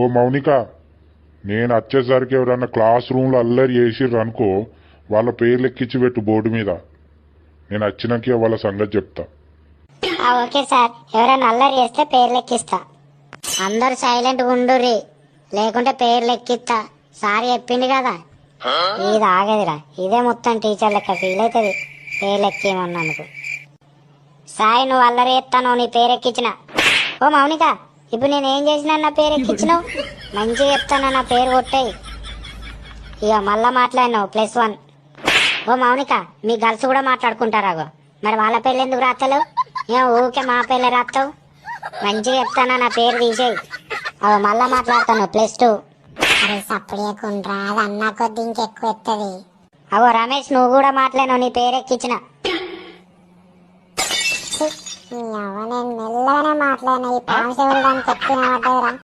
ఓ మౌనిక నేను వచ్చేసరికి ఎవరన్నా క్లాస్ రూమ్లో అల్లరి చేసిర్రు అనుకో వాళ్ళ పేర్లు ఎక్కించి పెట్టు బోర్డు మీద. నేను వచ్చినాక వాళ్ళ సంగతి చెప్తా. Okay sir. ఎవరైనా అల్లరి చేస్తే పేర్లు ఎక్కిస్తా. అందరు సైలెంట్ ఉండుర్రి. లేకుంటే పేర్లు ఎక్కిస్తా. సార్ చెప్పింది కదా. ఇది ఆగదురా. ఇదే మొత్తం టీచర్ లెక్క. ఫీల్ అవుతుంది. పేర్లు ఎక్కేమన్నందుకు సాయి నువ్వు అల్లరి ఎత్తాను నీ పేరు ఎక్కించిన. ఓ మౌనిక. ఇప్పుడు నేను ఏం చేసినా నా పేరు ఎక్కించినావు మంచిగా చెప్తాను నా పేరు కొట్టాయి. ఇక మళ్ళా మాట్లాడినావు ప్లస్ వన్. ఓ మౌనిక మీ గర్ల్స్ కూడా మాట్లాడుకుంటారాగో మరి వాళ్ళ పేర్లు ఎందుకు రాస్తలేవు ఏం ఊకే మా పేర్లే రాస్తావు మంచిగా చెప్తానా నా పేరు తీసేయి. అవి మళ్ళా మాట్లాడతాను ప్లస్ టూ. అరే సప్పుడేకుండ్రా అది అన్నా కొద్ది ఇంకెక్కువ ఎత్తది. అవో రమేష్ నువ్వు కూడా మాట్లాడినావు నీ పేరు ఎక్కించిన నీ మెల్లగానే మాట్లాడినా. ఈ పాము చెవులు దానికి పడ్డదిరా